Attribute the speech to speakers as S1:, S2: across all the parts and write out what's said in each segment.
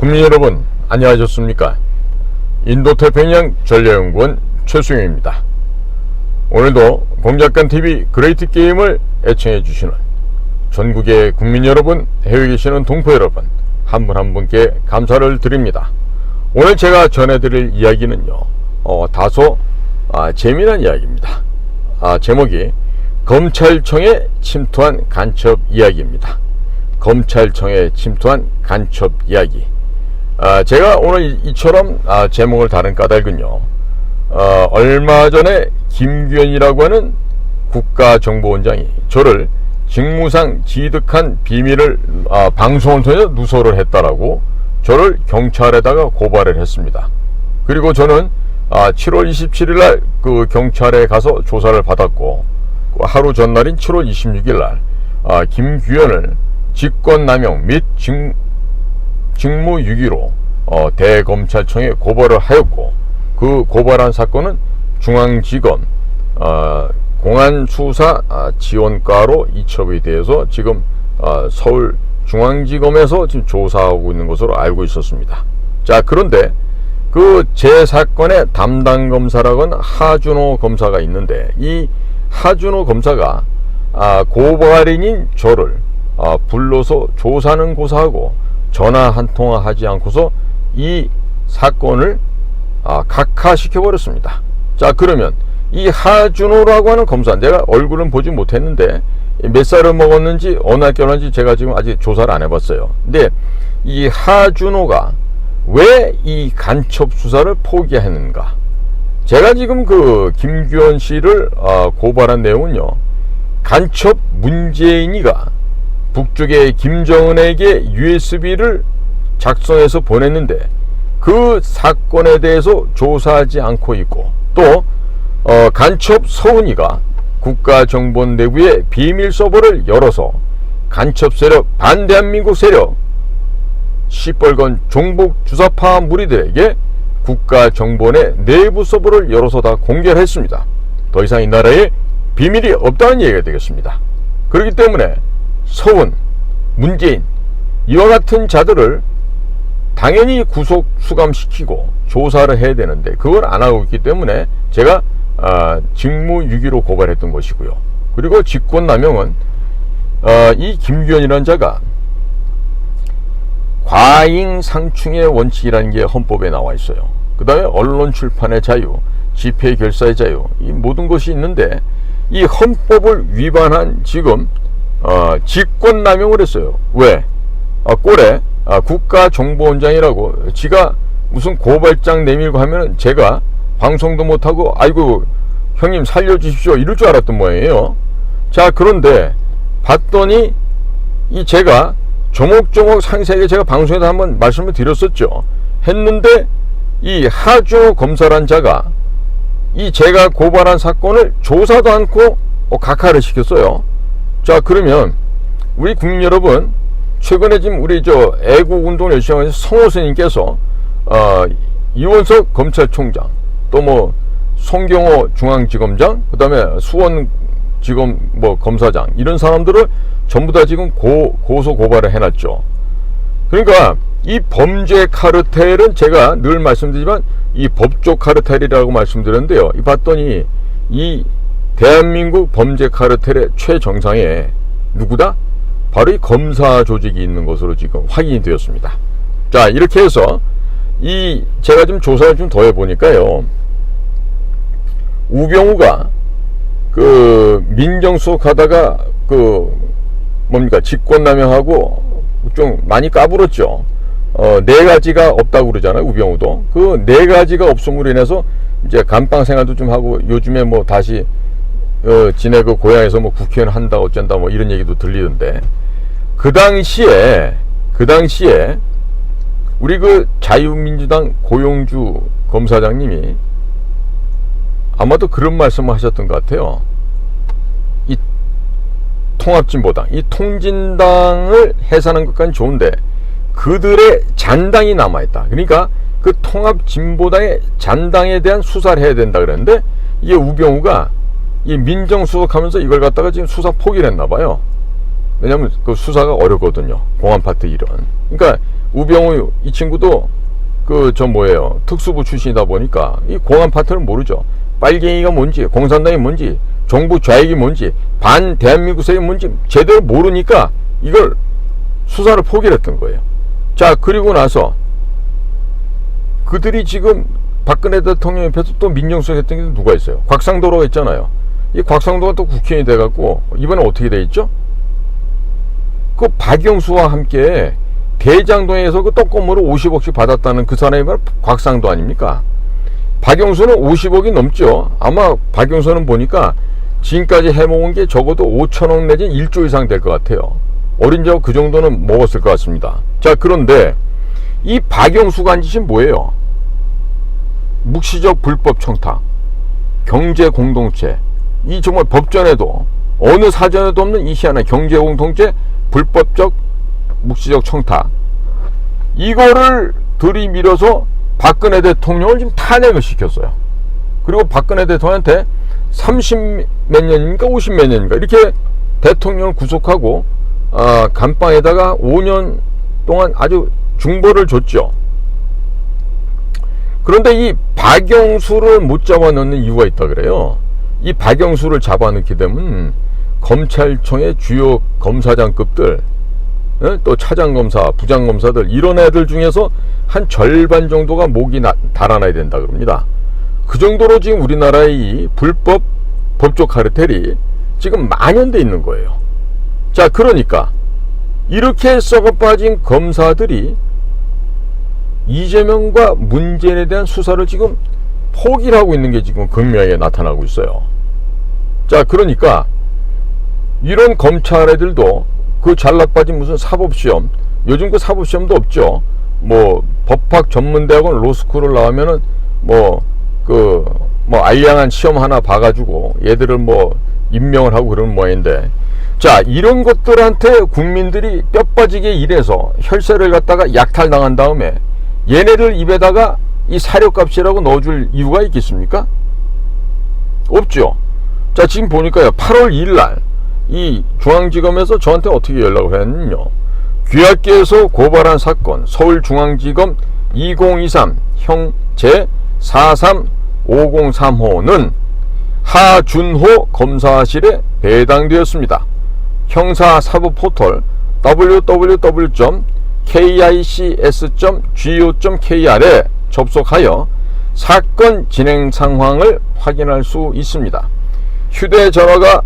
S1: 국민 여러분 안녕하셨습니까? 인도태평양 전략연구원 최수영입니다. 오늘도 공작관TV 그레이트 게임을 애청해 주시는 전국의 국민 여러분, 해외에 계시는 동포 여러분 한분한 분께 감사를 드립니다. 오늘 제가 전해드릴 이야기는요 어, 다소 아, 재미난 이야기입니다. 아, 제목이 검찰청에 침투한 간첩 이야기입니다. 검찰청에 침투한 간첩 이야기. 아, 제가 오늘 이- 이처럼 아, 제목을 다른 까닭은요. 어, 얼마 전에 김규현이라고 하는 국가정보원장이 저를 직무상 지득한 비밀을 아, 방송을 통해서 누설을 했다라고 저를 경찰에다가 고발을 했습니다. 그리고 저는 아, 7월 27일 날 그 경찰에 가서 조사를 받았고 그 하루 전날인 7월 26일 날 아, 김규현을 직권남용 및 직, 직무유기로 어, 대검찰청에 고발을 하였고 그 고발한 사건은 중앙지검 어, 공안수사 아, 지원과로 이첩이 되어서 지금 어, 서울 중앙지검에서 지금 조사하고 있는 것으로 알고 있었습니다. 자 그런데 그 제 사건의 담당 검사라고 하는 하준호 검사가 있는데 이 하준호 검사가 아, 고발인인 저를 아, 불러서 조사는 고사하고 전화 한 통화 하지 않고서 이 사건을 아, 각하시켜 버렸습니다. 자 그러면 이 하준호라고 하는 검사 내가 얼굴은 보지 못했는데 몇 살을 먹었는지 어느 학교 나는지 제가 지금 아직 조사를 안 해봤어요. 근데 이 하준호가 왜 이 간첩 수사를 포기했는가? 제가 지금 그 김규현 씨를 아, 고발한 내용은요. 간첩 문재인이가 북쪽의 김정은에게 USB를 작성해서 보냈는데 그 사건에 대해서 조사하지 않고 있고 또 어, 간첩 서훈이가 국가정보원 내부의 비밀 서버를 열어서 간첩 세력 반대한민국 세력 시뻘건 종북 주사파 무리들에게 국가정보원의 내부 서버를 열어서 다 공개를 했습니다. 더 이상 이 나라에 비밀이 없다는 얘기가 되겠습니다. 그렇기 때문에 서훈, 문재인 이와 같은 자들을 당연히 구속 수감시키고 조사를 해야 되는데 그걸 안 하고 있기 때문에 제가 아, 직무유기로 고발했던 것이고요. 그리고 직권남용은 아, 이 김규현이라는 자가 과잉상충의 원칙이라는 게 헌법에 나와 있어요. 그 다음에 언론 출판의 자유, 집회 결사의 자유, 이 모든 것이 있는데 이 헌법을 위반한 지금 어, 직권남용을 했어요. 왜? 아, 꼴에 아, 국가정보원장이라고 지가 무슨 고발장 내밀고 하면은 제가 방송도 못하고 아이고 형님 살려주십시오 이럴 줄 알았던 모양이에요. 자 그런데 봤더니 이 제가 조목조목 상세하게 제가 방송에서 한번 말씀을 드렸었죠. 했는데 이 하주 검사란 자가 이 제가 고발한 사건을 조사도 않고 어, 각하를 시켰어요. 자 그러면 우리 국민 여러분 최근에 지금 우리 저 애국 운동을 열심히 하는 성호 스님께서 어, 이원석 검찰총장 또 뭐 송경호 중앙지검장 그다음에 수원지검 뭐 검사장 이런 사람들을 전부 다 지금 고, 고소 고발을 해놨죠. 그러니까 이 범죄 카르텔은 제가 늘 말씀드리지만 이 법조 카르텔이라고 말씀드렸는데요. 이 봤더니 이 대한민국 범죄 카르텔의 최정상에 누구다? 바로 이 검사 조직이 있는 것으로 지금 확인이 되었습니다. 자, 이렇게 해서 이 제가 좀 조사를 좀 더 해보니까요. 우병우가 그 민정수석 하다가 그 뭡니까 직권남용하고 좀 많이 까불었죠. 어, 네 가지가 없다고 그러잖아요. 우병우도. 그 네 가지가 없음으로 인해서 이제 감방 생활도 좀 하고 요즘에 뭐 다시 어, 지네 그 고향에서 뭐 국회의원 한다 어쩐다 뭐 이런 얘기도 들리던데 그 당시에 그 당시에 우리 그 자유민주당 고용주 검사장님이 아마도 그런 말씀을 하셨던 것 같아요. 이 통합진보당, 이 통진당을 해산한 것까지 좋은데 그들의 잔당이 남아있다. 그러니까 그 통합진보당의 잔당에 대한 수사를 해야 된다 그랬는데 이게 우병우가 이 민정수석하면서 이걸 갖다가 지금 수사 포기를 했나 봐요. 왜냐하면 그 수사가 어렵거든요. 공안 파트 일은. 그러니까 우병우 이 친구도 그 저 뭐예요 특수부 출신이다 보니까 이 공안 파트를 모르죠. 빨갱이가 뭔지 공산당이 뭔지 정부 좌익이 뭔지 반 대한민국 세력이 뭔지 제대로 모르니까 이걸 수사를 포기를 했던 거예요. 자 그리고 나서 그들이 지금 박근혜 대통령 옆에서 또 민정수석 했던 게 누가 있어요? 곽상도로 했잖아요. 이 곽상도가 또 국회의원이 돼갖고 이번에 어떻게 돼 있죠? 그 박영수와 함께 대장동에서 그 떡고물을 50억씩 받았다는 그 사람이 바로 곽상도 아닙니까? 박영수는 50억이 넘죠. 아마 박영수는 보니까 지금까지 해먹은 게 적어도 5천억 내지 1조 이상 될 것 같아요. 어린 적그 정도는 먹었을 것 같습니다. 자, 그런데 이 박영수가 한 짓이 뭐예요? 묵시적 불법 청탁, 경제 공동체, 이 정말 법전에도 어느 사전에도 없는 이 희한한 경제 공동체 불법적 묵시적 청탁 이거를 들이밀어서 박근혜 대통령을 지금 탄핵을 시켰어요. 그리고 박근혜 대통령한테 30 몇 년입니까? 50 몇 년입니까? 이렇게 대통령을 구속하고 아, 감방에다가 5년 동안 아주 중벌을 줬죠. 그런데 이 박영수를 못 잡아넣는 이유가 있다 그래요. 이 박영수를 잡아넣게 되면 검찰청의 주요 검사장급들 예? 또 차장검사, 부장검사들 이런 애들 중에서 한 절반 정도가 목이 나, 달아나야 된다 그럽니다. 그 정도로 지금 우리나라의 이 불법 법조 카르텔이 지금 만연돼 있는 거예요. 자, 그러니까 이렇게 썩어 빠진 검사들이 이재명과 문재인에 대한 수사를 지금 포기를 하고 있는 게 지금 극명하게 나타나고 있어요. 자, 그러니까 이런 검찰 애들도 그 잘나빠진 무슨 사법시험, 요즘 그 사법시험도 없죠. 뭐 법학 전문대학원 로스쿨을 나오면은 뭐 그 뭐 알량한 시험 하나 봐가지고 얘들을 뭐 임명을 하고 그러는 모양인데 자 이런 것들한테 국민들이 뼈 빠지게 일해서 혈세를 갖다가 약탈당한 다음에 얘네들 입에다가 이 사료값이라고 넣어줄 이유가 있겠습니까? 없죠. 자 지금 보니까요 8월 2일 날 이 중앙지검에서 저한테 어떻게 연락을 했냐면요 귀하께에서 고발한 사건 서울중앙지검 2023 형제 43503호는 하준호 검사실에 배당되었습니다. 형사사법포털 www.kics.go.kr에 접속하여 사건 진행 상황을 확인할 수 있습니다. 휴대전화가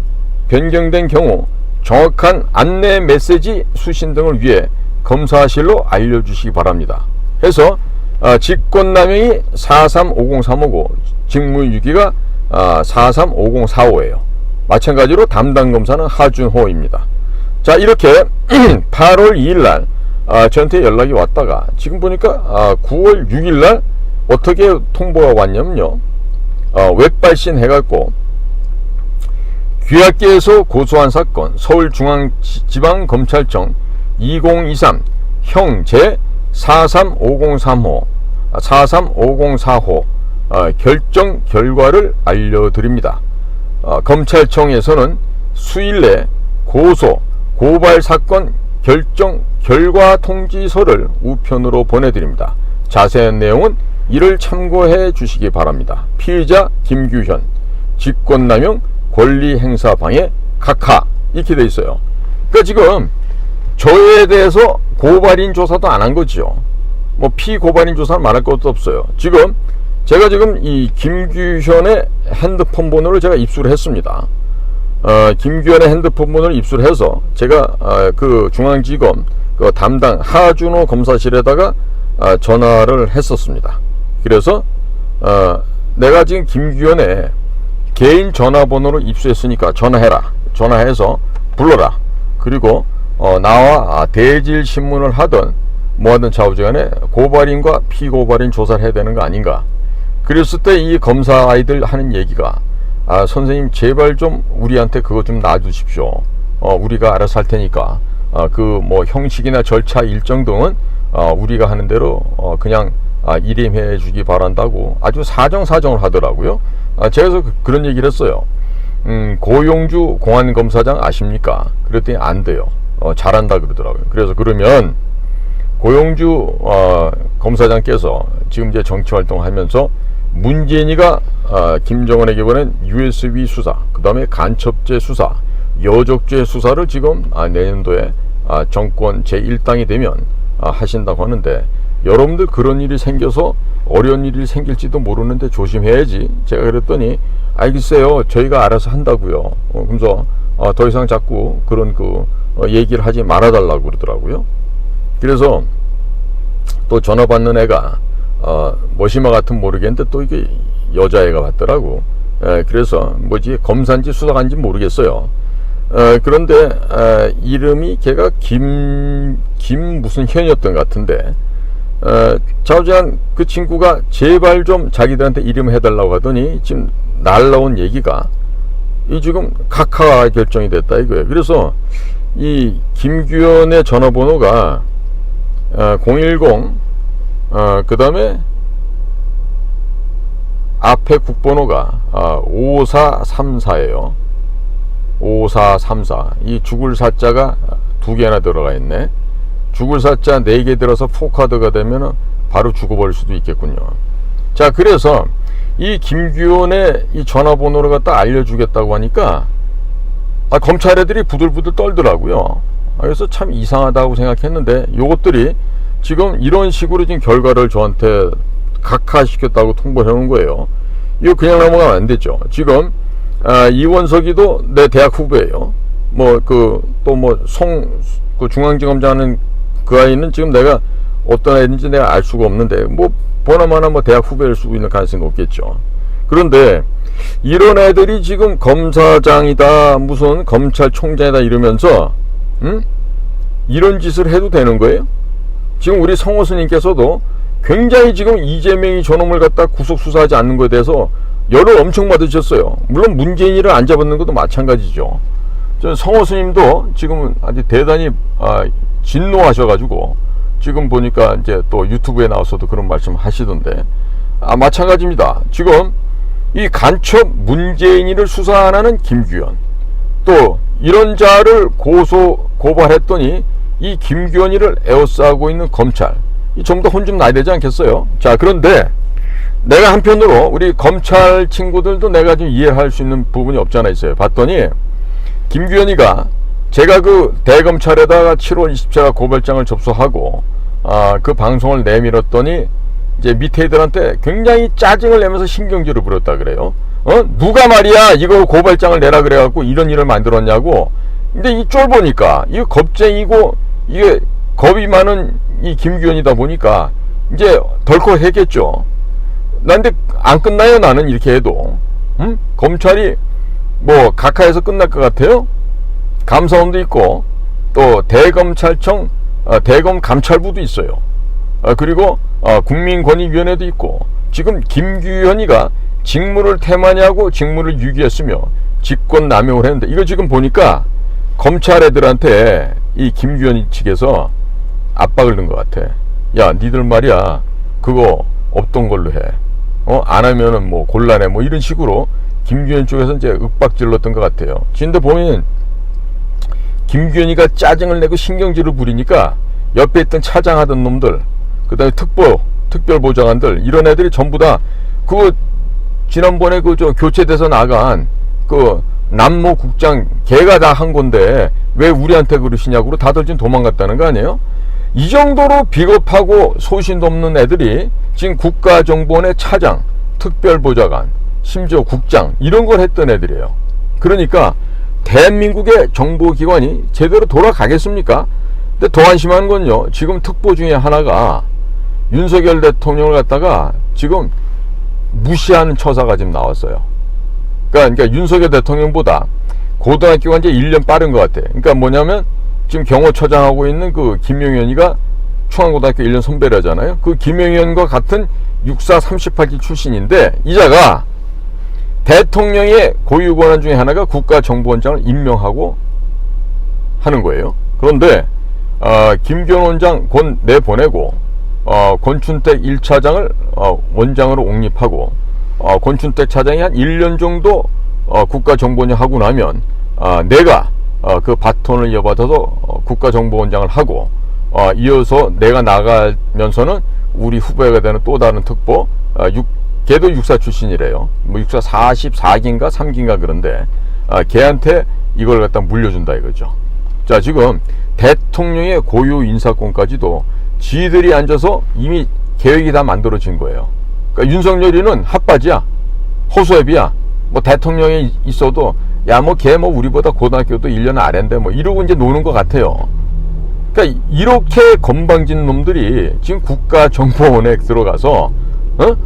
S1: 변경된 경우 정확한 안내 메시지 수신 등을 위해 검사실로 알려주시기 바랍니다. 해서 어, 직권남용이 435035고 직무유기가 어, 435045예요. 마찬가지로 담당 검사는 하준호입니다. 자 이렇게 8월 2일 날 아, 저한테 연락이 왔다가 지금 보니까 아, 9월 6일 날 어떻게 통보가 왔냐면요. 어, 웹발신 해갖고 귀하께에서 고소한 사건 서울중앙지방검찰청 2023 형제 43503호 43504호 어, 결정 결과를 알려드립니다. 어, 검찰청에서는 수일 내 고소 고발 사건 결정 결과 통지서를 우편으로 보내드립니다. 자세한 내용은 이를 참고해 주시기 바랍니다. 피의자 김규현 직권남용 권리 행사 방해 각하 이렇게 돼 있어요. 그러니까 지금 저에 대해서 고발인 조사도 안 한 거죠. 뭐 피고발인 조사는 말할 것도 없어요. 지금 제가 지금 이 김규현의 핸드폰 번호를 제가 입수를 했습니다. 어, 김규현의 핸드폰 번호를 입수를 해서 제가 어, 그 중앙지검 그 담당 하준호 검사실에다가 어, 전화를 했었습니다. 그래서 어, 내가 지금 김규현의 개인 전화번호를 입수했으니까 전화해라. 전화해서 불러라. 그리고 어, 나와 아, 대질 신문을 하던 뭐하든 좌우지간에 고발인과 피고발인 조사를 해야 되는 거 아닌가. 그랬을 때 이 검사 아이들 하는 얘기가 아, 선생님 제발 좀 우리한테 그거 좀 놔주십시오. 어, 우리가 알아서 할 테니까 어, 그뭐 형식이나 절차 일정 등은 어, 우리가 하는 대로 어, 그냥 아, 일임해 주기 바란다고 아주 사정사정을 하더라고요. 아, 제가 그, 그런 얘기를 했어요. 음, 고용주 공안검사장 아십니까? 그랬더니 안 돼요. 어, 잘한다 그러더라고요. 그래서 그러면 고용주 어, 검사장께서 지금 이제 정치 활동하면서 문재인이가 어, 김정은에게 보낸 USB 수사, 그 다음에 간첩죄 수사, 여적죄 수사를 지금 아, 내년도에 아, 정권 제1당이 되면 아, 하신다고 하는데 여러분들 그런 일이 생겨서 어려운 일이 생길지도 모르는데 조심해야지. 제가 그랬더니 알겠어요. 저희가 알아서 한다고요. 어, 그러면서 어, 더 이상 자꾸 그런 그 어, 얘기를 하지 말아달라고 그러더라고요. 그래서 또 전화 받는 애가 어, 머시마 같은 모르겠는데 또 이게 여자애가 받더라고. 에, 그래서 뭐지 검사인지 수사관인지 모르겠어요. 어, 그런데 에, 이름이 걔가 김, 김 무슨 현이었던 것 같은데 어, 자우지간 그 친구가 제발 좀 자기들한테 이름 해달라고 하더니 지금 날라온 얘기가 이 지금 각하 결정이 됐다 이거예요. 그래서 이 김규현의 전화번호가 어, 010 어, 그 다음에 앞에 국번호가 어, 5434예요. 5434. 이 죽을 사자가 두 개나 들어가 있네. 죽을 사자 네개 들어서 포카드가 되면 바로 죽어버릴 수도 있겠군요. 자, 그래서 이 김규현의 이 전화번호를 갖다 알려주겠다고 하니까 아, 검찰 애들이 부들부들 떨더라고요. 아, 그래서 참 이상하다고 생각했는데 요것들이 지금 이런 식으로 지금 결과를 저한테 각하시켰다고 통보해 놓은 거예요. 이거 그냥 넘어가면 안 되죠. 지금 아, 이원석이도 내 대학 후배예요. 뭐 그 또 뭐송그 중앙지검장하는 그 아이는 지금 내가 어떤 애인지 내가 알 수가 없는데 뭐 보나마나 뭐 대학 후배일 수 있는 가능성이 높겠죠. 그런데 이런 애들이 지금 검사장이다 무슨 검찰총장이다 이러면서 응? 이런 짓을 해도 되는 거예요? 지금 우리 성호스님께서도 굉장히 지금 이재명이 저놈을 갖다 구속 수사하지 않는 것에 대해서 열을 엄청 받으셨어요. 물론 문재인이를 안 잡았는 것도 마찬가지죠. 저 성호스님도 지금 아주 대단히 아, 진노하셔가지고 지금 보니까 이제 또 유튜브에 나와서도 그런 말씀 하시던데 아 마찬가지입니다. 지금 이 간첩 문재인이를 수사하는 김규현 또 이런 자를 고소 고발했더니 이 김규현이를 에워싸고 있는 검찰 이 전부 다혼좀 나야 되지 않겠어요? 자 그런데 내가 한편으로 우리 검찰 친구들도 내가 좀 이해할 수 있는 부분이 없잖아 있어요. 봤더니 김규현이가 제가 그 대검찰에다가 7월 27일 고발장을 접수하고 아, 그 방송을 내밀었더니 이제 밑에 애들한테 굉장히 짜증을 내면서 신경질을 부렸다 그래요. 어? 누가 말이야 이거 고발장을 내라 그래갖고 이런 일을 만들었냐고. 근데 이 쫄 보니까 이거 겁쟁이고 이게 겁이 많은 이 김규현이다 보니까 이제 덜컥 했겠죠. 난데 안 끝나요 나는 이렇게 해도. 응? 검찰이 뭐 각하에서 끝날 것 같아요? 감사원도 있고 또 대검찰청 어, 대검 감찰부도 있어요. 어, 그리고 어, 국민권익위원회도 있고 지금 김규현이가 직무를 태만하고 직무를 유기했으며 직권 남용을 했는데 이거 지금 보니까 검찰 애들한테 이 김규현 측에서 압박을 넣은 것 같아. 야, 니들 말이야 그거 없던 걸로 해. 어, 안 하면은 뭐 곤란해 뭐 이런 식으로 김규현 쪽에서 이제 윽박 질렀던 것 같아요. 근데 보면 김규현이가 짜증을 내고 신경질을 부리니까 옆에 있던 차장하던 놈들, 그 다음에 특보, 특별보좌관들, 이런 애들이 전부 다, 그, 지난번에 그, 저, 교체돼서 나간, 그, 남모 국장, 걔가 다 한 건데, 왜 우리한테 그러시냐고 다들 지금 도망갔다는 거 아니에요? 이 정도로 비겁하고 소신도 없는 애들이 지금 국가정보원의 차장, 특별보좌관, 심지어 국장, 이런 걸 했던 애들이에요. 그러니까, 대한민국의 정보기관이 제대로 돌아가겠습니까? 근데 더 안심한 건요. 지금 특보 중에 하나가 윤석열 대통령을 갖다가 지금 무시하는 처사가 지금 나왔어요. 그러니까, 그러니까 윤석열 대통령보다 고등학교가 이제 1년 빠른 것 같아. 그러니까 뭐냐면 지금 경호처장하고 있는 그 김용현이가 충안고등학교 1년 선배라잖아요. 그 김용현과 같은 64 38기 출신인데 이자가 대통령의 고유 권한 중에 하나가 국가정보원장을 임명하고 하는 거예요. 그런데 어, 김기현 원장 곧 내보내고 어, 권춘택 1차장을 어, 원장으로 옹립하고 어, 권춘택 차장이 한 1년 정도 어, 국가정보원장 하고 나면 어, 내가 어, 그 바톤을 이어받아서 어, 국가정보원장을 하고 어, 이어서 내가 나가면서는 우리 후배가 되는 또 다른 특보 어, 육, 걔도 육사 출신이래요. 뭐 육사 44기인가 3기인가 그런데 아, 걔한테 이걸 갖다 물려준다 이거죠. 자 지금 대통령의 고유 인사권까지도 지들이 앉아서 이미 계획이 다 만들어진 거예요. 그러니까 윤석열이는 핫바지야, 호수애비야. 뭐 대통령이 있어도 야 뭐걔뭐 우리보다 고등학교도 1년 아래인데 뭐 이러고 이제 노는 것 같아요. 그러니까 이렇게 건방진 놈들이 지금 국가정보원에 들어가서 어?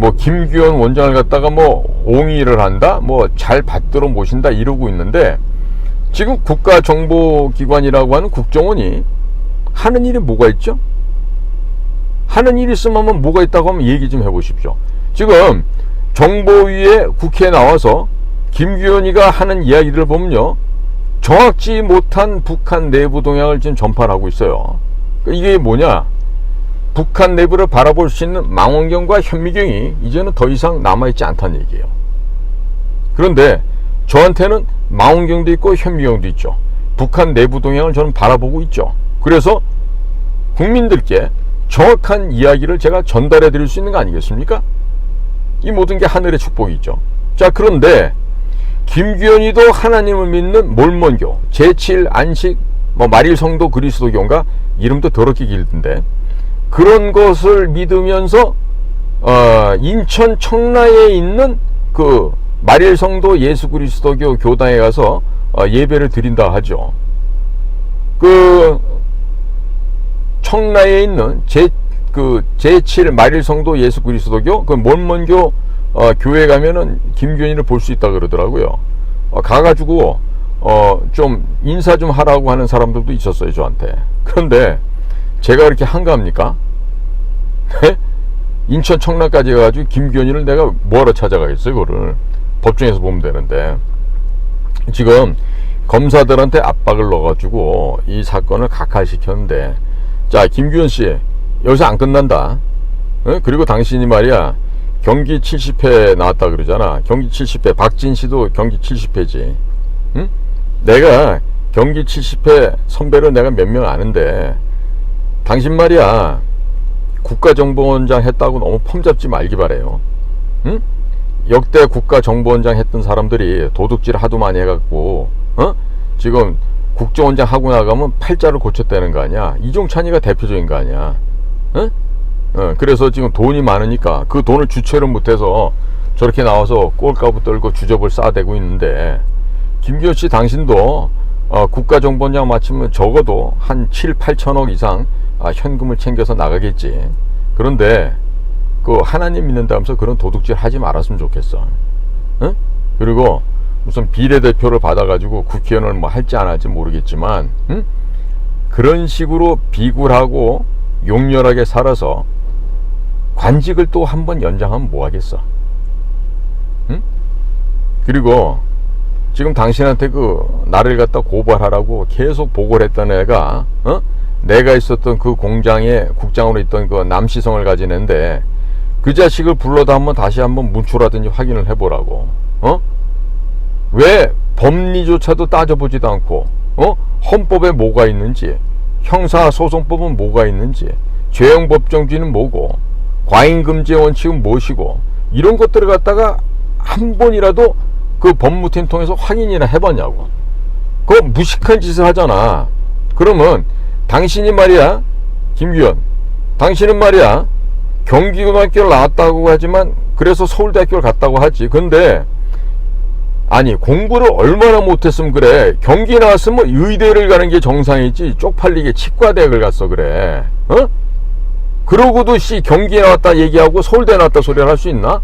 S1: 뭐 김규현 원장을 갖다가 뭐 옹의를 한다, 뭐 잘 받들어 모신다 이러고 있는데 지금 국가정보기관이라고 하는 국정원이 하는 일이 뭐가 있죠? 하는 일이 있으면 뭐가 있다고 하면 얘기 좀 해보십시오. 지금 정보위에 국회에 나와서 김규현이가 하는 이야기들을 보면요. 정확지 못한 북한 내부 동향을 지금 전파를 하고 있어요. 그러니까 이게 뭐냐? 북한 내부를 바라볼 수 있는 망원경과 현미경이 이제는 더 이상 남아있지 않다는 얘기예요. 그런데 저한테는 망원경도 있고 현미경도 있죠. 북한 내부 동향을 저는 바라보고 있죠. 그래서 국민들께 정확한 이야기를 제가 전달해 드릴 수 있는 거 아니겠습니까? 이 모든 게 하늘의 축복이죠. 자, 그런데 김규현이도 하나님을 믿는 몰몬교, 제7 안식, 뭐 말일 성도 그리스도교인가 이름도 더럽게 길던데 그런 것을 믿으면서 어, 인천 청라에 있는 그 말일 성도 예수 그리스도교 교당에 가서 어, 예배를 드린다 하죠. 그 청라에 있는 제 그 제7 말일 성도 예수 그리스도교 그 몰몬교 어, 교회 가면은 김규현이를 볼 수 있다 그러더라고요. 어, 가가지고 어, 좀 인사 좀 하라고 하는 사람들도 있었어요 저한테. 그런데 제가 그렇게 한가합니까? 네? 인천 청라까지 가가지고 김규현이를 내가 뭐하러 찾아가겠어요 그거를 법정에서 보면 되는데 지금 검사들한테 압박을 넣어가지고 이 사건을 각하시켰는데 자 김규현 씨 여기서 안 끝난다. 어? 그리고 당신이 말이야 경기 70회 나왔다 그러잖아. 경기 70회 박진 씨도 경기 70회지. 응? 내가 경기 70회 선배를 내가 몇 명 아는데 당신 말이야 국가정보원장 했다고 너무 폼 잡지 말기 바래요. 응? 역대 국가정보원장 했던 사람들이 도둑질 하도 많이 해갖고 어? 지금 국정원장 하고 나가면 팔자를 고쳤다는 거 아니야? 이종찬이가 대표적인 거 아니야? 어? 어, 그래서 지금 돈이 많으니까 그 돈을 주체를 못해서 저렇게 나와서 꼴까부 떨고 주접을 쌓아대고 있는데 김기현 씨 당신도 어, 국가정보원장 마치면 적어도 한 7, 8천억 이상 아, 현금을 챙겨서 나가겠지. 그런데 그 하나님 믿는다면서 그런 도둑질 하지 말았으면 좋겠어. 응? 그리고 무슨 비례대표를 받아가지고 국회의원을 뭐 할지 안 할지 모르겠지만 응? 그런 식으로 비굴하고 용렬하게 살아서 관직을 또 한 번 연장하면 뭐 하겠어? 응? 그리고 지금 당신한테 그 나를 갖다 고발하라고 계속 보고를 했던 애가 어? 내가 있었던 그 공장에 국장으로 있던 그 남시성을 애인데 그 자식을 불러다 한번 다시 한번 문초라든지 확인을 해보라고 어? 왜 법리조차도 따져보지도 않고 어? 헌법에 뭐가 있는지 형사소송법은 뭐가 있는지 죄형법정주의는 뭐고 과잉금지의 원칙은 무엇이고 이런 것들을 갖다가 한 번이라도 그 법무팀 통해서 확인이나 해봤냐고 그 무식한 짓을 하잖아 그러면 당신이 말이야 김규현. 당신은 말이야 경기고등학교를 나왔다고 하지만 그래서 서울대학교를 갔다고 하지. 근데 아니 공부를 얼마나 못했으면 그래. 경기 나왔으면 의대를 가는 게 정상이지. 쪽팔리게 치과대학을 갔어 그래. 어? 그러고도 씨 경기에 나왔다 얘기하고 서울대 나왔다 소리를 할 수 있나?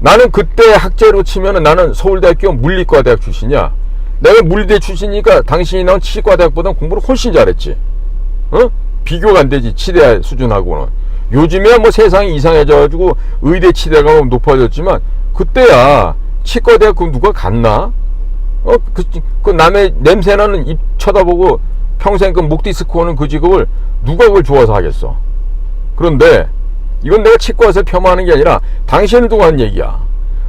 S1: 나는 그때 학제로 치면은 나는 서울대학교 물리과대학 출신이야 내가 물리대 출신이니까 당신이 나온 치과대학보다 공부를 훨씬 잘했지 어? 비교가 안 되지 치대 수준하고는 요즘에 뭐 세상이 이상해져가지고 의대 치대가 높아졌지만 그때야 치과대학 그 누가 갔나? 어, 그, 그 남의 냄새나는 입 쳐다보고 평생 그 목 디스크 오는 그 직업을 누가 그걸 좋아서 하겠어? 그런데 이건 내가 치과에서 폄하하는 게 아니라 당신을 두고 하는 얘기야.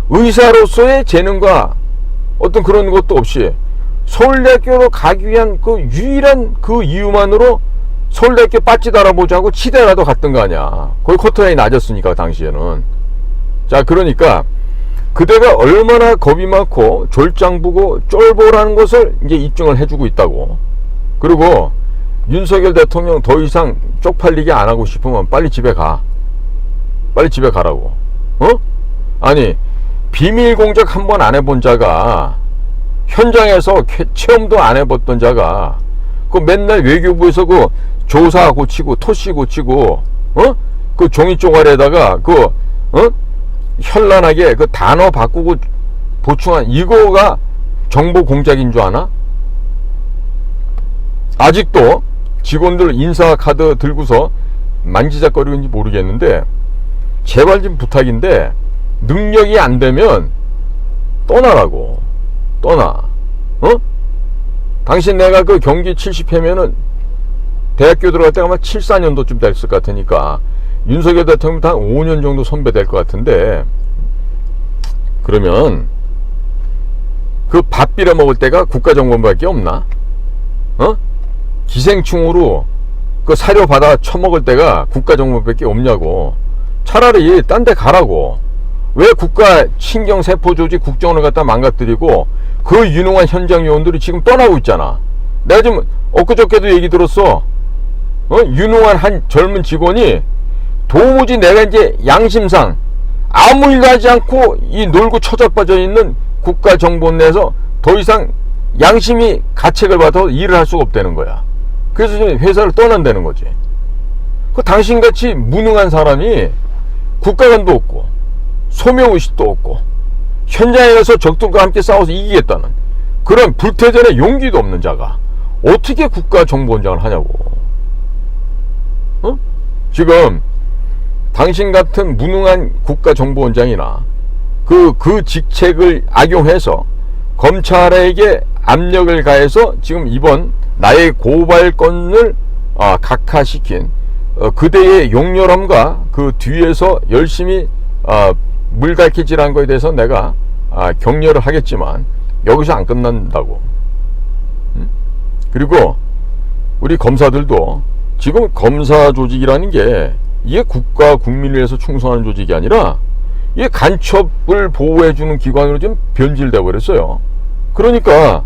S1: 의사로서의 재능과 어떤 그런 것도 없이 서울대학교로 가기 위한 그 유일한 그 이유만으로 서울대학교 빠찌 달아보자고 치대라도 갔던 거 아니야. 거기 커트라인이 낮았으니까 당시에는. 자 그러니까 그대가 얼마나 겁이 많고 졸장부고 쫄보라는 것을 이제 입증을 해주고 있다고. 그리고 윤석열 대통령 더 이상 쪽팔리게 안 하고 싶으면 빨리 집에 가. 빨리 집에 가라고. 어? 아니 비밀 공작 한 번 안 해본 자가 현장에서 캐- 체험도 안 해봤던 자가 그 맨날 외교부에서 그 조사 고치고 토시 고치고 어? 그 종이 쪼가리에다가 그 어? 현란하게 그 단어 바꾸고 보충한 이거가 정보 공작인 줄 아나? 아직도 직원들 인사 카드 들고서 만지작거리는지 모르겠는데 제발 좀 부탁인데 능력이 안 되면 떠나라고 떠나 어? 당신 내가 그 경기 70회면은 대학교 들어갈 때가 아마 74년도쯤 됐을 것 같으니까 윤석열 대통령 한 5년 정도 선배 될 것 같은데 그러면 그 밥 빌어 먹을 때가 국가정보밖에 없나? 어? 기생충으로 그 사료 받아 처먹을 때가 국가정보밖에 없냐고 차라리 딴 데 가라고 왜 국가 신경 세포 조직 국정원을 갖다 망가뜨리고 그 유능한 현장 요원들이 지금 떠나고 있잖아 내가 지금 엊그저께도 얘기 들었어 어? 유능한 한 젊은 직원이 도무지 내가 이제 양심상 아무 일도 하지 않고 이 놀고 처자빠져 있는 국가정보 내에서 더 이상 양심이 가책을 받아 일을 할 수가 없다는 거야. 그래서 지금 회사를 떠난다는 거지. 그 당신같이 무능한 사람이 국가관도 없고 소명의식도 없고 현장에 가서 적들과 함께 싸워서 이기겠다는 그런 불태전의 용기도 없는 자가 어떻게 국가정보원장을 하냐고. 어? 지금 당신 같은 무능한 국가정보원장이나 그, 그 직책을 악용해서 검찰에게 압력을 가해서 지금 이번 나의 고발 건을 아, 각하시킨 어, 그대의 용렬함과 그 뒤에서 열심히 아, 물갈퀴질한 거에 대해서 내가 아, 격려를 하겠지만 여기서 안 끝난다고. 음? 그리고 우리 검사들도 지금 검사 조직이라는 게 이게 국가 국민을 위해서 충성하는 조직이 아니라 이게 간첩을 보호해주는 기관으로 좀 변질돼 버렸어요. 그러니까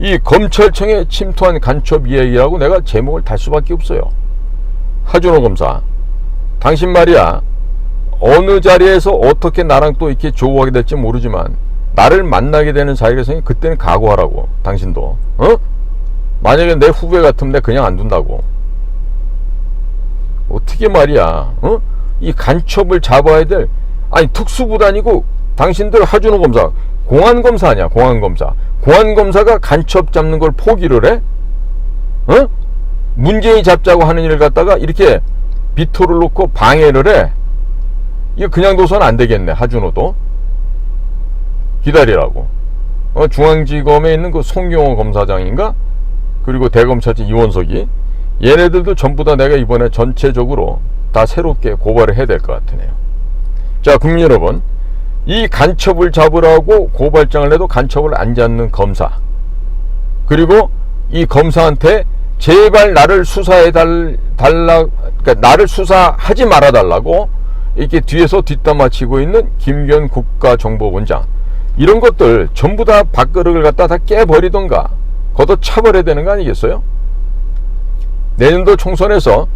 S1: 이 검찰청에 침투한 간첩 이야기라고 내가 제목을 달 수밖에 없어요. 하준호 검사, 당신 말이야 어느 자리에서 어떻게 나랑 또 이렇게 조우하게 될지 모르지만 나를 만나게 되는 자리가 생기 그때는 각오하라고 당신도 어? 만약에 내 후배 같으면 내가 그냥 안 둔다고 어떻게 말이야 어? 이 간첩을 잡아야 될 아니 특수부도 아니고 당신들 하준호 검사 공안검사 아니야 공안검사 공안검사가 간첩 잡는 걸 포기를 해? 어? 문재인 잡자고 하는 일을 갖다가 이렇게 비토를 놓고 방해를 해 이거 그냥 둬서는 안 되겠네 하준호도. 기다리라고. 어, 중앙지검에 있는 그 송경호 검사장인가? 그리고 대검찰청 이원석이. 얘네들도 전부 다 내가 이번에 전체적으로 다 새롭게 고발을 해야 될 것 같으네요. 자 국민 여러분. 이 간첩을 잡으라고 고발장을 내도 간첩을 안 잡는 검사. 그리고 이 검사한테 제발 나를 수사해 달, 달라 그러니까 나를 수사하지 말아 달라고 이렇게 뒤에서 뒷담화 치고 있는 김기현 국가정보원장 이런 것들 전부 다 밥그릇을 갖다 다 깨버리던가 걷어 차버려야 되는 거 아니겠어요? 내년도 총선에서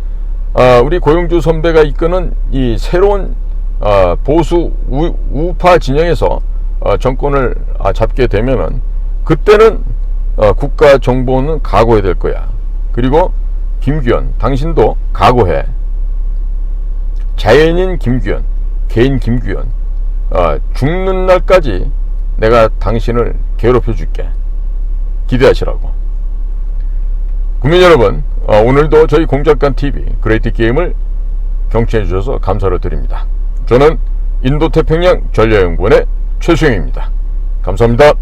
S1: 어, 우리 고용주 선배가 이끄는 이 새로운 어, 보수 우, 우파 진영에서 어, 정권을 아, 잡게 되면은 그때는 어, 국가 정보는 각오해야 될 거야. 그리고 김규현, 당신도 각오해. 자연인 김규현, 개인 김규현, 어, 죽는 날까지 내가 당신을 괴롭혀 줄게. 기대하시라고. 국민 여러분, 어, 오늘도 저희 공작관 TV 그레이트 게임을 경청해 주셔서 감사를 드립니다. 저는 인도태평양 전략연구원의 최수영입니다. 감사합니다.